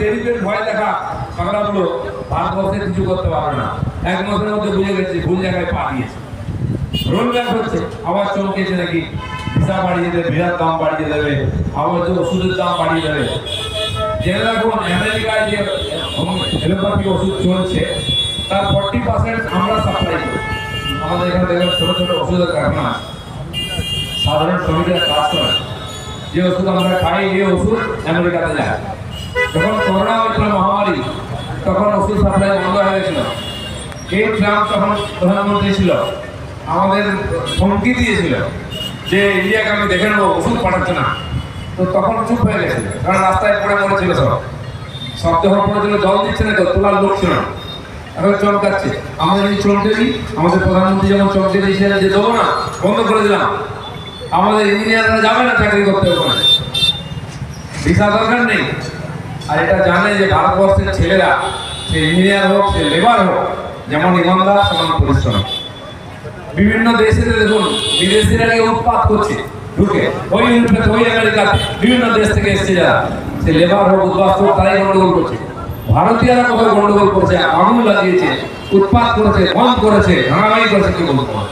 টেরিফের ভয় দেখা ঝগড়াগুলো ভারতবর্ষে কিছু করতে পারবে না। এক মাসের মধ্যে বুঝে গেছে, ভুল জায়গায় পা দিয়েছে। রোল ব্যাক হচ্ছে, আবার চমকেছে নাকি ভিসা বাড়িয়ে দেবে ভিসার দাম বাড়িয়ে দেবে, আবার যে ওষুধের দাম বাড়িয়ে দেবে। জেনে রাখুন, আমেরিকায় যে এলোপ্যাথি ওষুধ চলছে, তার ফর্টি পার্সেন্ট আমরা সাপ্লাই করি। আমাদের এখানে দেখবেন ছোট ছোট ওষুধের কারখানা সাধারণ শ্রমিকরা কাজ করে যে ওষুধ আমরা খাই, এই ওষুধ আমেরিকাতে যায়। যখন করোনা হয়েছিল মহামারী, তখন ওষুধ সাপ্লাই বন্ধ হয়ে গেছিল। এই ট্রাম্প তখন প্রধানমন্ত্রী ছিল। আমাদের হুমকি দিয়েছিল যে, ইন্ডিয়াকে আমি দেখে নেব, ওষুধ পাঠাচ্ছে না। তো তখন চুপ হয়ে গেছে। কারণ রাস্তায় পড়ে মরেছিল সব। শব্দ হওয়ার জন্য জল দিচ্ছে না তো, তোলার লোক ছিল না। এখন চমকাচ্ছে। আমাদের যদি চমকে দিই। আমাদের প্রধানমন্ত্রী যখন চমকে দিয়েছিলেন যে, দেবো না, বন্ধ করে দিলাম। আমাদের ইঞ্জিনিয়াররা যাবে না চাকরি করতে ওখানে। ভিসা দরকার নেই। আর এটা জানে যে ভারতবর্ষের ছেলেরা, সে ইঞ্জিনিয়ার হোক, সে লেবার হোক, যেমন ইমানদার তেমন পরিশ্রম। বিভিন্ন দেশে দেখুন, বিদেশিরা গিয়ে উৎপাত করছে, ঢুকে। ওই ইউরোপে ওই আমেরিকাতে বিভিন্ন দেশ থেকে এসছে যারা। সে লেবার হোক উদ্বাস হোক, তারাই গন্ডগোল করছে। ভারতীয়রা কোথাও গন্ডগোল করছে? আগুন লাগিয়েছে, উৎপাত করেছে, বন্ধ করেছে ভাঙাভাঙি করেছে, কি বলতে পারে